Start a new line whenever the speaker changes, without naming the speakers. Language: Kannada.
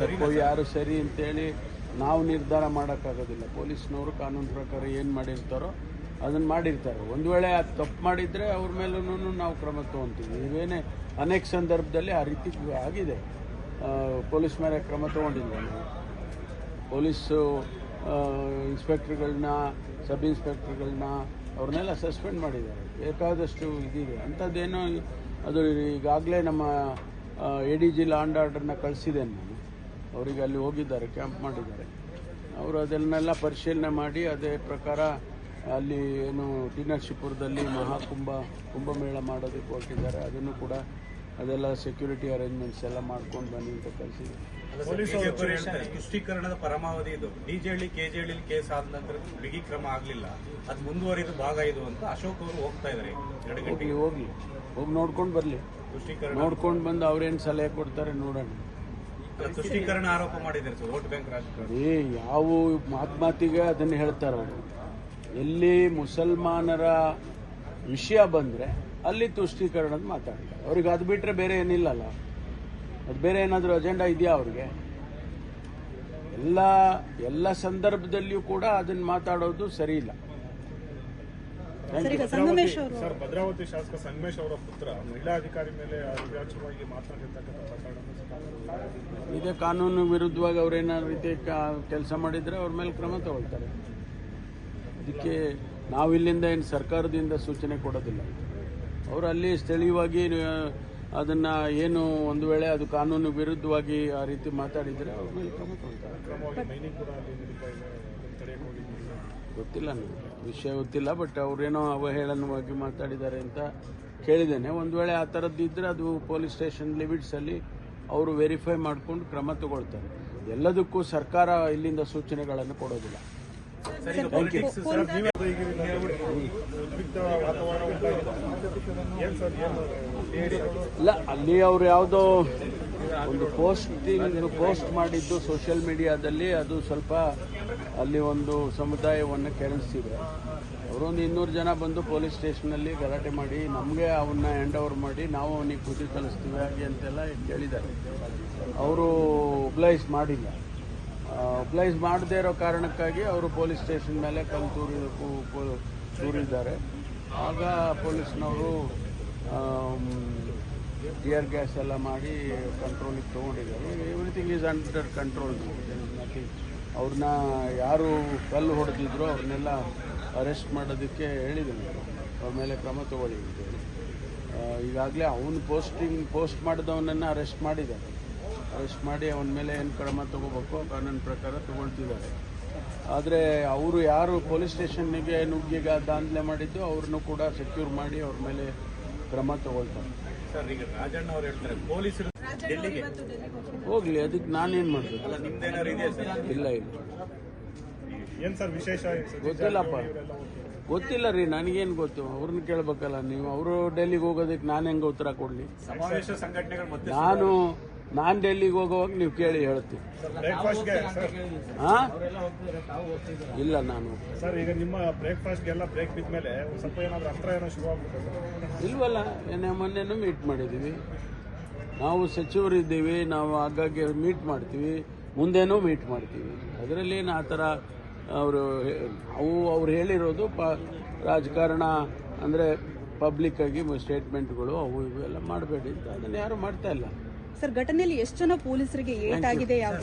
ತಪ್ಪು ಯಾರು ಸರಿ ಅಂತೇಳಿ ನಾವು ನಿರ್ಧಾರ ಮಾಡೋಕ್ಕಾಗೋದಿಲ್ಲ. ಪೊಲೀಸ್ನವರು ಕಾನೂನು ಪ್ರಕಾರ ಏನು ಮಾಡಿರ್ತಾರೋ ಅದನ್ನು ಮಾಡಿರ್ತಾರೆ. ಒಂದು ವೇಳೆ ಅದು ತಪ್ಪು ಮಾಡಿದರೆ ಅವ್ರ ಮೇಲೂ ನಾವು ಕ್ರಮ ತೊಗೊತೀವಿ. ಇವೇನೇ ಅನೇಕ ಸಂದರ್ಭದಲ್ಲಿ ಆ ರೀತಿ ಆಗಿದೆ. ಪೊಲೀಸ್ ಮೇಲೆ ಕ್ರಮ ತೊಗೊಂಡಿಲ್ಲ ನಾವು ಪೊಲೀಸು ಇನ್ಸ್ಪೆಕ್ಟ್ರ್ಗಳನ್ನ ಸಬ್ ಇನ್ಸ್ಪೆಕ್ಟ್ರ್ಗಳನ್ನ ಅವ್ರನ್ನೆಲ್ಲ ಸಸ್ಪೆಂಡ್ ಮಾಡಿದ್ದಾರೆ. ಬೇಕಾದಷ್ಟು ಇದಿದೆ. ಅಂಥದ್ದೇನೋ ಅದು ಈಗಾಗಲೇ ನಮ್ಮ ಎ ಡಿ ಜಿ ಲಾಂಡ್ ಆರ್ಡರ್ನ ಕಳಿಸಿದ್ದೇನೆ ನಾನು. ಅವರಿಗೆ ಅಲ್ಲಿ ಹೋಗಿದ್ದಾರೆ ಕ್ಯಾಂಪ್ ಮಾಡಿದ್ದಾರೆ. ಅವರು ಅದನ್ನೆಲ್ಲ ಪರಿಶೀಲನೆ ಮಾಡಿ ಅದೇ ಪ್ರಕಾರ ಅಲ್ಲಿ ಏನು ಡಿನ್ನರ್ಶಿಪುರದಲ್ಲಿ ಮಹಾಕುಂಭ ಕುಂಭಮೇಳ ಮಾಡೋದಕ್ಕೆ ಹೊರಟಿದ್ದಾರೆ ಅದನ್ನು ಕೂಡ ಅದೆಲ್ಲ ಸೆಕ್ಯೂರಿಟಿ ಅರೇಂಜ್ಮೆಂಟ್ಸ್ ಎಲ್ಲ ಮಾಡ್ಕೊಂಡು ಬನ್ನಿ ಅಂತ
ಕಳಿಸಿದೆ ತುಷ್ಟೀಕರಣದ ಪರಮಾವಧಿ ಇದು. ಡಿಜೆಹಳ್ಳಿ ಕೆಜೆಹಳ್ಳಿ ಕೇಸ್ ಆದ ನಂತರ ಬಿಗಿ ಕ್ರಮ ಆಗಲಿಲ್ಲ. ಅದು ಮುಂದುವರಿದ ಭಾಗ ಇದು ಅಂತ ಅಶೋಕ್ ಅವರು ಹೋಗ್ತಾ ಇದ್ದಾರೆ ಎರಡು ಗಂಟೆಗೆ
ಹೋಗ್ಲಿ. ಹೋಗಿ ನೋಡ್ಕೊಂಡು ಬರಲಿ.
ತುಷ್ಟೀಕರಣ.
ನೋಡ್ಕೊಂಡು ಬಂದು ಅವ್ರೇನು ಸಲಹೆ ಕೊಡ್ತಾರೆ ನೋಡೋಣ.
ತುಷ್ಟೀಕರಣ ಆರೋಪ ಮಾಡಿದ್ದಾರೆ
ಯಾವ ಮಾತ್ಮಾತಿಗೆ ಅದನ್ನು ಹೇಳ್ತಾರೆ ಅವರು? ಎಲ್ಲಿ ಮುಸಲ್ಮಾನರ ವಿಷಯ ಬಂದರೆ ಅಲ್ಲಿ ತುಷ್ಟೀಕರಣದ ಮಾತಾಡ್ತಾರೆ. ಅವ್ರಿಗೆ ಅದು ಬಿಟ್ಟರೆ ಬೇರೆ ಏನಿಲ್ಲಲ್ಲ. ಅದು ಬೇರೆ ಏನಾದರೂ ಅಜೆಂಡಾ ಇದೆಯಾ ಅವ್ರಿಗೆ? ಎಲ್ಲ ಎಲ್ಲ ಸಂದರ್ಭದಲ್ಲಿಯೂ ಕೂಡ ಅದನ್ನು ಮಾತಾಡೋದು ಸರಿ ಇಲ್ಲ.
ಸರ್ ಈಗ ಅವರು
ಸರ್ ಭದ್ರಾವತಿ ಶಾಸಕ ಸಂಗಮೇಶ್ ಅವರ ಪುತ್ರ ಮಹಿಳಾ ಅಧಿಕಾರಿ ಮೇಲೆ ಅವಿವಾಚವಾಗಿ ಮಾತನಾಡಿರ್ತಕ್ಕಂಥ ಪ್ರಕರಣ
ಇದೇ ಕಾನೂನು ವಿರುದ್ಧವಾಗಿ ಅವ್ರೇನಾದ್ರು ರೀತಿ ಕೆಲಸ ಮಾಡಿದರೆ ಅವ್ರ ಮೇಲೆ ಕ್ರಮ ತಗೊಳ್ತಾರೆ. ಅದಕ್ಕೆ ನಾವು ಇಲ್ಲಿಂದ ಏನು ಸರ್ಕಾರದಿಂದ ಸೂಚನೆ ಕೊಡೋದಿಲ್ಲ. ಅವರು ಅಲ್ಲಿ ಸ್ಥಳೀಯವಾಗಿ ಅದನ್ನ ಏನು ಒಂದು ವೇಳೆ ಅದು ಕಾನೂನು ವಿರುದ್ಧವಾಗಿ ಆ ರೀತಿ ಮಾತಾಡಿದರೆ ಅವ್ರ ಮೇಲೆ ಕ್ರಮ
ಅಲ್ಲಿ
ಗೊತ್ತಿಲ್ಲ ನನಗೆ. ವಿಷಯ ಗೊತ್ತಿಲ್ಲ ಬಟ್ ಅವರೇನೋ ಅವಹೇಳನವಾಗಿ ಮಾತಾಡಿದ್ದಾರೆ ಅಂತ ಕೇಳಿದ್ದೇನೆ. ಒಂದು ವೇಳೆ ಆ ಥರದ್ದು ಇದ್ದರೆ ಅದು ಪೊಲೀಸ್ ಸ್ಟೇಷನ್ ಲಿಮಿಟ್ಸಲ್ಲಿ ಅವರು ವೆರಿಫೈ ಮಾಡಿಕೊಂಡು ಕ್ರಮ ತಗೊಳ್ತಾರೆ. ಎಲ್ಲದಕ್ಕೂ ಸರ್ಕಾರ ಇಲ್ಲಿಂದ ಸೂಚನೆಗಳನ್ನು ಕೊಡೋದಿಲ್ಲ. ಇಲ್ಲ, ಅಲ್ಲಿ ಅವ್ರು ಯಾವುದೋ ಒಂದು ಪೋಸ್ಟಿಂಗ್ ಪೋಸ್ಟ್ ಮಾಡಿದ್ದು ಸೋಷಿಯಲ್ ಮೀಡಿಯಾದಲ್ಲಿ ಅದು ಸ್ವಲ್ಪ ಅಲ್ಲಿ ಒಂದು ಸಮುದಾಯವನ್ನು ಕೆರಳಿಸಿದೆ ಅವರೊಂದು ಇನ್ನೂರು ಜನ ಬಂದು ಪೊಲೀಸ್ ಸ್ಟೇಷನಲ್ಲಿ ಗಲಾಟೆ ಮಾಡಿ, ನಮಗೆ ಅವನ್ನ ಹ್ಯಾಂಡ್ ಓವರ್ ಮಾಡಿ, ನಾವು ಅವನಿಗೆ ಬುದ್ಧಿ ಕಲಿಸ್ತೀವಿ ಹಾಗೆ ಅಂತೆಲ್ಲ ಕೇಳಿದ್ದಾರೆ ಅವರು ಒಬ್ಲೈಸ್ ಮಾಡಿಲ್ಲ. ಒಬ್ಲೈಸ್ ಮಾಡದೇ ಇರೋ ಕಾರಣಕ್ಕಾಗಿ ಅವರು ಪೊಲೀಸ್ ಸ್ಟೇಷನ್ ಮೇಲೆ ಕಲ್ಲು ತೂರಿ ತೂರಿದ್ದಾರೆ. ಆಗ ಪೊಲೀಸ್ನವರು ಟಿಯರ್ ಗ್ಯಾಸ್ ಎಲ್ಲ ಮಾಡಿ ಕಂಟ್ರೋಲಿಗೆ ತೊಗೊಂಡಿದ್ದಾರೆ. ಎವ್ರಿಥಿಂಗ್ ಈಸ್ ಅಂಡರ್ ಕಂಟ್ರೋಲ್ ಅವ್ರನ್ನ ಯಾರು ಕಲ್ಲು ಹೊಡೆದಿದ್ರು ಅವ್ರನ್ನೆಲ್ಲ ಅರೆಸ್ಟ್ ಮಾಡೋದಕ್ಕೆ ಹೇಳಿದ್ದೀನಿ ಅವ್ರ ಮೇಲೆ ಕ್ರಮ ತಗೊಳ್ಳಿ ಈಗಾಗಲೇ ಅವನು ಪೋಸ್ಟಿಂಗ್ ಪೋಸ್ಟ್ ಮಾಡಿದವನನ್ನು ಅರೆಸ್ಟ್ ಮಾಡಿದ್ದಾರೆ. ಅರೆಸ್ಟ್ ಮಾಡಿ ಅವನ ಮೇಲೆ ಏನು ಕ್ರಮ ತಗೋಬೇಕು ಕಾನೂನು ಪ್ರಕಾರ ತಗೊಳ್ತಿದ್ದಾರೆ. ಆದರೆ ಅವರು ಯಾರು ಪೊಲೀಸ್ ಸ್ಟೇಷನ್ನಿಗೆ ನುಗ್ಗಿಗ ದಾಂಧಲೆ ಮಾಡಿದ್ದು ಅವ್ರನ್ನೂ ಕೂಡ ಸೆಕ್ಯೂರ್ ಮಾಡಿ ಅವ್ರ ಮೇಲೆ ಕ್ರಮ ತಗೊಳ್ತಾರೆ.
ಸರ್ ಈಗ ರಾಜಣ್ಣ ಅವ್ರು ಹೇಳ್ತಾರೆ ಪೊಲೀಸರು ಡೆಲ್ಲಿಗೆ.
ಹೋಗ್ಲಿ ಅದಕ್ಕೆ ನಾನೇನು
ಮಾಡ್ತೀನಿ ಸರ್?
ಇಲ್ಲ ಇಲ್ಲ.
ಏನ್ ಸರ್ ವಿಶೇಷ? ಏನ್
ಗೊತ್ತಿಲ್ಲಪ್ಪ. ಗೊತ್ತಿಲ್ಲ ರೀ ನನಗೇನು ಗೊತ್ತು? ಅವ್ರನ್ನ ಕೇಳ್ಬೇಕಲ್ಲ ನೀವು ಅವರು ಡೆಲ್ಲಿಗೆ ಹೋಗೋದಕ್ಕೆ ನಾನು ಹೆಂಗೆ ಉತ್ತರ ಕೊಡಲಿ? ನಾನು ನಾನು ಡೆಲ್ಲಿಗೆ ಹೋಗುವಾಗ ನೀವು ಕೇಳಿ ಹೇಳ್ತೀವಿ
ಬ್ರೇಕ್ಫಾಸ್ಟ್ಗೆ ಸರ್
ಹಾ? ಇಲ್ಲ ನಾನು.
ಸರ್ ಈಗ ನಿಮ್ಮ ಬ್ರೇಕ್ಫಾಸ್ಟ್ಗೆಲ್ಲ ಬ್ರೇಕ್ ಬಿದ್ಮೇಲೆ ಮೇಲೆ ಸ್ವಲ್ಪ ಏನಾದ್ರೂ ಅಸ್ತ್ರ ಏನೋ ಶುರು ಆಗ್ಬಿಟ್ಟು
ಇಲ್ವಲ್ಲ ಏನೇ ಮೊನ್ನೆನೂ ಮೀಟ್ ಮಾಡಿದ್ದೀವಿ ನಾವು ಸಚಿವರಿದ್ದೀವಿ ನಾವು ಆಗಾಗ್ಗೆ ಮೀಟ್ ಮಾಡ್ತೀವಿ ಮುಂದೇನೂ ಮೀಟ್ ಮಾಡ್ತೀವಿ. ಅದರಲ್ಲೇನು ಆ ಥರ ಅವರು ಅವು ಅವ್ರು ಹೇಳಿರೋದು ಪ ರಾಜಕಾರಣ ಅಂದರೆ ಪಬ್ಲಿಕ್ಕಾಗಿ ಸ್ಟೇಟ್ಮೆಂಟ್ಗಳು ಅವು ಇವು ಎಲ್ಲ ಮಾಡಬೇಡಿ ಅಂತ. ಅದನ್ನು ಯಾರು ಮಾಡ್ತಾ ಇಲ್ಲ.
ಸರ್ ಘಟನೆಯಲ್ಲಿ ಎಷ್ಟು ಜನ ಪೊಲೀಸರಿಗೆ ಏಟಾಗಿದೆ ಯಾವ